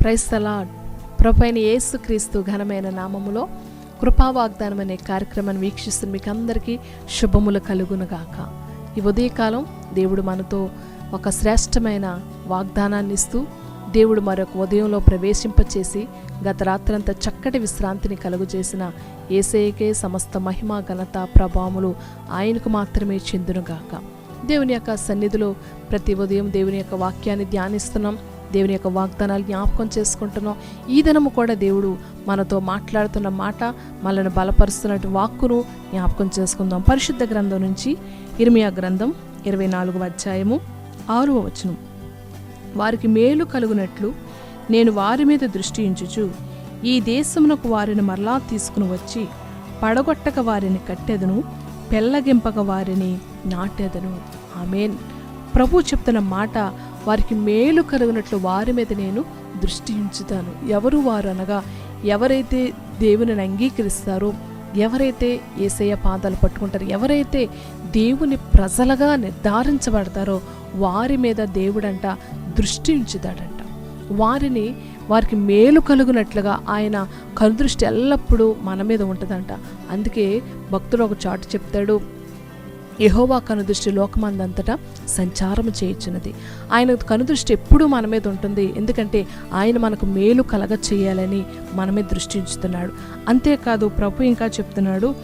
క్రైస్తలాడ్ ప్రభైన యేసుక్రీస్తు ఘనమైన నామములో కృపా వాగ్దానం అనే కార్యక్రమాన్ని వీక్షిస్తున్న మీకు అందరికీ శుభములు కలుగునుగాక. ఈ ఉదయకాలం దేవుడు మనతో ఒక శ్రేష్టమైన వాగ్దానాన్ని ఇస్తూ దేవుడు మరొక ఉదయంలో ప్రవేశింపచేసి గత రాత్రంతా చక్కటి విశ్రాంతిని కలుగజేసిన ఏసేకే సమస్త మహిమ ఘనత ప్రభావములు ఆయనకు మాత్రమే చెందునుగాక. దేవుని యొక్క సన్నిధిలో ప్రతి ఉదయం దేవుని యొక్క వాక్యాన్ని ధ్యానిస్తున్నాం. దేవుని యొక్క వాగ్దానాలు జ్ఞాపకం చేసుకుంటున్నాం. ఈ దినము కూడా దేవుడు మనతో మాట్లాడుతున్న మాట మనల్ని బలపరుస్తున్నట్టు వాక్కును జ్ఞాపకం చేసుకుందాం. పరిశుద్ధ గ్రంథం నుంచి ఇర్మియా గ్రంథం ఇరవై నాలుగు అధ్యాయము ఆరవ వచనం. వారికి మేలు కలుగునట్లు నేను వారి మీద దృష్టి ఉంచుచు ఈ దేశమునకు వారిని మరలా తీసుకుని వచ్చి పడగొట్టక వారిని కట్టెదను పెళ్ళగింపక వారిని నాటెదను. ఆమెన్. ప్రభు చెప్తున్న మాట వారికి మేలు కలుగునట్లు వారి మీద నేను దృష్టి ఉంచుతాను. ఎవరు వారు అనగా ఎవరైతే దేవుని అంగీకరిస్తారో ఎవరైతే ఏసయ్య పాదాలు పట్టుకుంటారో ఎవరైతే దేవుని ప్రజలుగా నిర్ధారించబడతారో వారి మీద దేవుడంట దృష్టి ఉంచుతాడంట. వారిని వారికి మేలు కలుగునట్లుగా ఆయన కనుదృష్టి ఎల్లప్పుడూ మన మీద ఉంటుందంట. అందుకే భక్తుడు ఒక చాటు చెప్తాడు యహోవా కనుదృష్టి లోకమందంతటా సంచారం చేయించినది ఆయన కనుదృష్టి ఎప్పుడూ మన మీద ఉంటుంది. ఎందుకంటే ఆయన మనకు మేలు కలగ చేయాలని మనమే దృష్టించుతున్నాడు. దృష్టి ఉంచుతున్నాడు అంతేకాదు ప్రభు ఇంకా చెప్తున్నాడు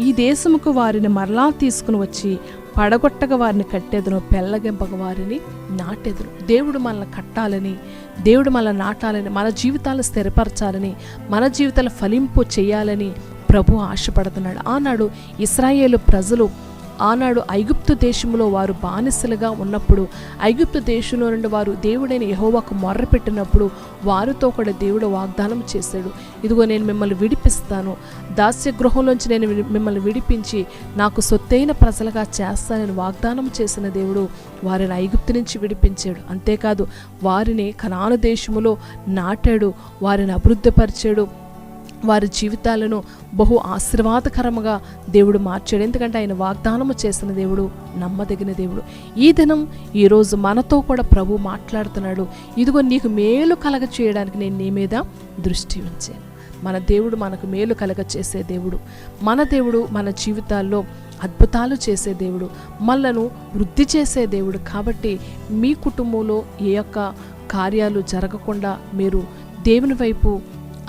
ఈ దేశముకు వారిని మరలా తీసుకుని వచ్చి పడగొట్టక వారిని కట్టెదను పెళ్ళగింపక వారిని నాటెదురు దేవుడు మనల్ని కట్టాలని దేవుడు మనల్ని నాటాలని మన జీవితాలు స్థిరపరచాలని మన జీవితాల ఫలింపు చేయాలని ప్రభు ఆశపడుతున్నాడు. ఆనాడు ఇస్రాయేలు ప్రజలు ఆనాడు ఐగుప్తు దేశంలో వారు బానిసలుగా ఉన్నప్పుడు ఐగుప్తు దేశంలో నుండి వారు దేవుడైన యహోవాకు మొర్రపెట్టినప్పుడు వారితో కూడా దేవుడు వాగ్దానం చేశాడు. ఇదిగో నేను మిమ్మల్ని విడిపిస్తాను. దాస్య గృహంలోంచి నేను వి- మిమ్మల్ని విడిపించి నాకు సొత్తైన ప్రజలుగా చేస్తానని వాగ్దానం చేసిన దేవుడు వారిని ఐగుప్తు నుంచి విడిపించాడు. అంతేకాదు వారిని కనాను దేశములో నాటాడు. వారిని అభివృద్ధిపరిచాడు వారి జీవితాలను బహు ఆశీర్వాదకరముగా దేవుడు మార్చాడు. ఎందుకంటే ఆయన వాగ్దానము చేసిన దేవుడు నమ్మదగిన దేవుడు. ఈ దినం ఈరోజు మనతో కూడా ప్రభు మాట్లాడుతున్నాడు. ఇదిగో నీకు మేలు కలగ చేయడానికి నేను నీ మీద దృష్టి ఉంచాను. మన దేవుడు మనకు మేలు కలగ చేసే దేవుడు. మన దేవుడు మన జీవితాల్లో అద్భుతాలు చేసే దేవుడు. మనలను వృద్ధి చేసే దేవుడు. కాబట్టి మీ కుటుంబంలో ఏ యొక్క కార్యాలు జరగకుండా మీరు దేవుని వైపు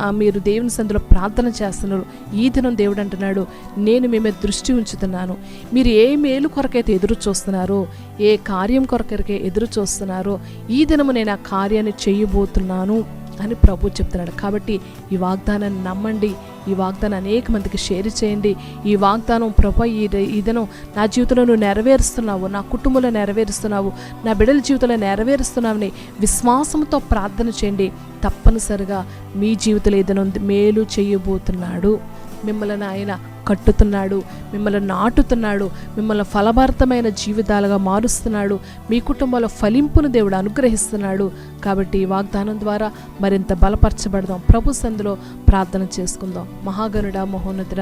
మీరు దేవుని సందులో ప్రార్థన చేస్తున్నారు. ఈ దినం దేవుడు అంటున్నాడు నేను మీ మీద దృష్టి ఉంచుతున్నాను. మీరు ఏ మేలు కొరకైతే ఎదురు చూస్తున్నారో ఏ కార్యం కొరకైతే ఎదురు చూస్తున్నారో ఈ దినము నేను ఆ కార్యాన్ని చేయబోతున్నాను. అని ప్రభు చెప్తున్నాడు. కాబట్టి ఈ వాగ్దానాన్ని నమ్మండి. ఈ వాగ్దానం అనేక మందికి షేర్ చేయండి. ఈ వాగ్దానం ప్రభు ఈ ఇదను నా జీవితంలో నువ్వు నెరవేరుస్తున్నావు. నా కుటుంబంలో నెరవేరుస్తున్నావు. నా బిడ్డల జీవితంలో నెరవేరుస్తున్నావని విశ్వాసంతో ప్రార్థన చేయండి. తప్పనిసరిగా మీ జీవితంలో ఏదైనా మేలు చేయబోతున్నాడు. మిమ్మల్ని ఆయన కట్టుతున్నాడు మిమ్మల్ని నాటుతున్నాడు మిమ్మల్ని ఫలభరితమైన జీవితాలుగా మారుస్తున్నాడు మీ కుటుంబంలో ఫలింపును దేవుడు అనుగ్రహిస్తున్నాడు. కాబట్టి ఈ వాగ్దానం ద్వారా మరింత బలపరచబడదాం. ప్రభు సందులో ప్రార్థన చేసుకుందాం. మహాగనుడ మహోన్నతుడ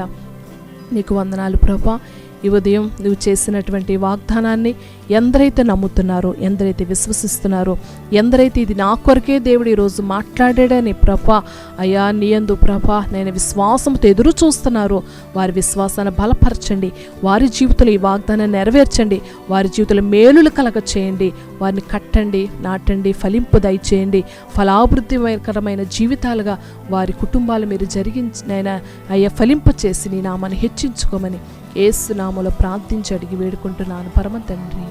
నీకు వందనాలు ప్రభా. ఈ ఉదయం నువ్వు చేసినటువంటి వాగ్దానాన్ని ఎందరైతే నమ్ముతున్నారో ఎందరైతే విశ్వసిస్తున్నారో ఎందరైతే ఇది నా కొరకే దేవుడు ఈరోజు మాట్లాడాడని ప్రభ అయ్యా నీయందు ప్రభ నేను విశ్వాసంతో ఎదురు చూస్తున్నారో వారి విశ్వాసాన్ని బలపరచండి వారి జీవితంలో ఈ వాగ్దానాన్ని నెరవేర్చండి వారి జీవితంలో మేలులు కలగ చేయండి వారిని కట్టండి నాటండి ఫలింపు దయచేయండి. ఫలాభివృద్ధికరమైన జీవితాలుగా వారి కుటుంబాలు మీరు జరిగించిన అయ్యా ఫలింప చేసి నీ నామాన్ని హెచ్చించుకోమని ఏసు నామలో ప్రార్థించి అడిగి వేడుకుంటున్నాను. పరమ తండ్రి.